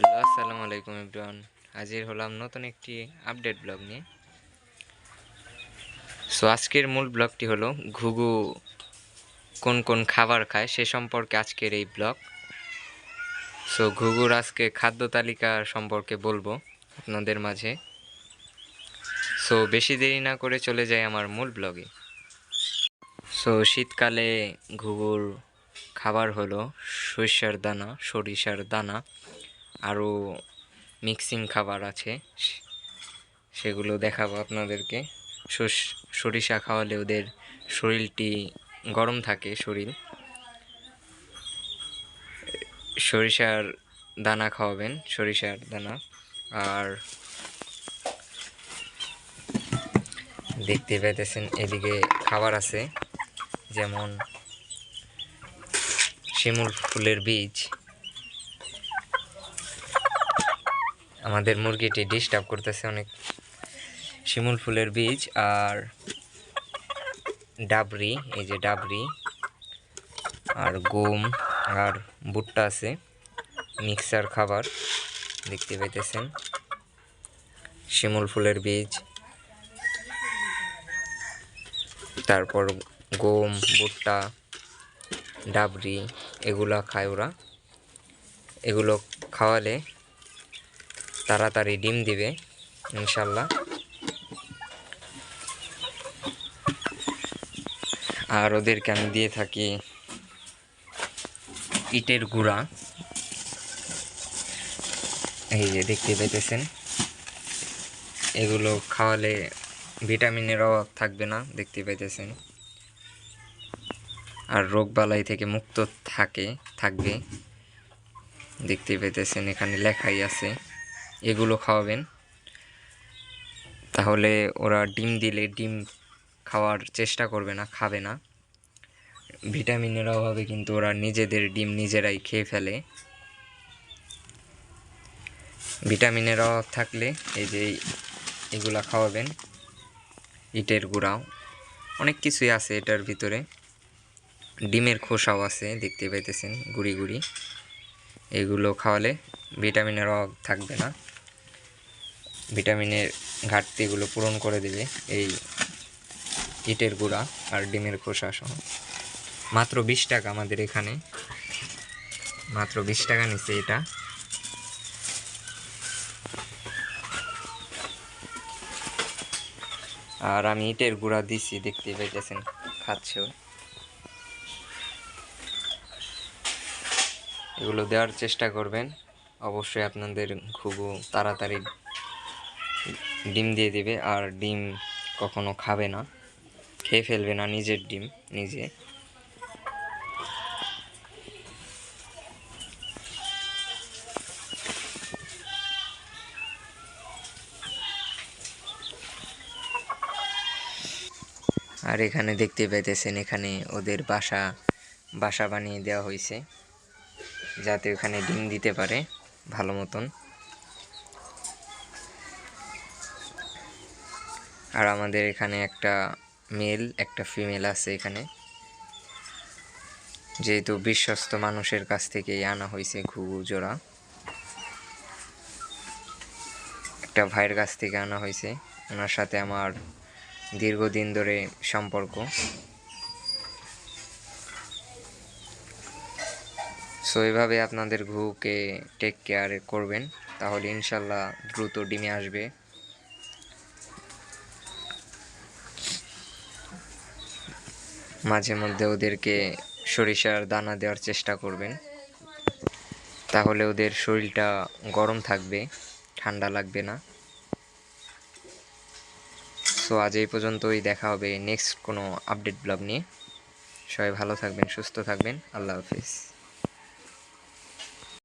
Hello, আসসালামু আলাইকুম ইব্রান হাজির হলাম নতুন একটি আপডেট ব্লগ নিয়ে। সো আজকের মূল ব্লগটি হলো ঘুঘু কোন কোন খাবার খায় সে সম্পর্কে আজকের এই ব্লগ। সো ঘুঘুর আজকে খাদ্য তালিকা সম্পর্কে বলব আপনাদের মাঝে। সো বেশি দেরি না করে চলে যাই আমার মূল ব্লগে। সো শীতকালে ঘুঘুর খাবার হলো সরিষার দানা সরিষার দানা। আরও মিক্সিং খাবার আছে সেগুলো দেখাবো আপনাদেরকে। সরিষা খাওয়ালে ওদের শরীরটি গরম থাকে শরীর। সরিষার দানা খাওয়াবেন, সরিষার দানা। আর দেখতে পেতেছেন এদিকে খাবার আছে, যেমন শিমুল ফুলের বীজ। আমাদের মুরগিটি ডিস্টার্ব করতেছে অনেক। শিমুল ফুলের বীজ আর ডাবরি, এই যে ডাবরি আর গম আর ভুট্টা আছে, মিক্সার খাবার দেখতে পাইতেছেন। শিমুল ফুলের বীজ। তারপর গম, ভুট্টা, ডাবরি, এগুলা খায় ওরা। এগুলো খাওয়ালে তাড়াতাড়ি ডিম দিবে, ইনশাল্লাহ। আর ওদেরকে আমি দিয়ে থাকি ইটের গুঁড়া। এই যে দেখতে পাইতেছেন, এগুলো খাওয়ালে ভিটামিনের অভাব থাকবে না, দেখতে পাইতেছেন। আর রোগবালাই থেকে মুক্ত থাকে, থাকবে, দেখতে পেতেছেন এখানে লেখাই আছে। এগুলো খাওয়াবেন। তাহলে ওরা ডিম দিলে ডিম খাওয়ার চেষ্টা করবে না, খাবে না। ভিটামিনের অভাবে কিন্তু ওরা নিজেদের ডিম নিজেরাই খেয়ে ফেলে। ভিটামিনের অভাব থাকলে এই যে এগুলা খাওয়াবেন। ইটের গুঁড়াও অনেক কিছুই আছে এটার ভিতরে। ডিমের খোসাও আছে, দেখতে পাইতেছেন, গুড়ি গুড়ি। এগুলো খাওয়ালে ভিটামিনের অভাব থাকবে না। ভিটামিনের ঘাটতিগুলো পূরণ করে দেবে এই ইটের গুঁড়া আর ডিমের খোসা সহ মাত্র বিশ টাকা আমাদের এখানে। মাত্র বিশ টাকা নিচ্ছে এটা। আর আমি ইটের গুঁড়া দিছি দেখতে পাইতেছেন খাচ্ছেও এগুলো দেওয়ার চেষ্টা করবেন। অবশ্যই আপনাদের খুব তাড়াতাড়ি ডিম দিয়ে দিবে, আর ডিম কখনো খাবে না। খেয়ে ফেলবে না, নিজের ডিম, নিজে। আর এখানে দেখতে পাইতেছেন, এখানে ওদের বাসা বাসা বানিয়ে দেওয়া হয়েছে যাতে ওখানে ডিম দিতে পারে ভালো মতন। আর আমাদের এখানে একটা মেল, একটা ফিমেল আছে এখানে। যেহেতু বিশ্বস্ত মানুষের কাছ থেকেই আনা হয়েছে ঘুঘু জোড়া। একটা ভাইয়ের কাছ থেকে আনা হয়েছে ওনার সাথে আমার দীর্ঘদিন ধরে সম্পর্ক। সো, এভাবে আপনাদের ঘুকে টেক কেয়ার করবেন। তাহলে ইনশাল্লাহ দ্রুত ডিমে আসবে। মাঝে মধ্যে ওদেরকে সরিষার দানা দেওয়ার চেষ্টা করবেন। তাহলে ওদের শরীরটা গরম থাকবে, ঠান্ডা লাগবে না। সো আজ এই পর্যন্তই দেখা হবে নেক্সট কোনো আপডেট ব্লগ নিয়ে। সবাই ভালো থাকবেন, সুস্থ থাকবেন। আল্লাহ হাফিজ।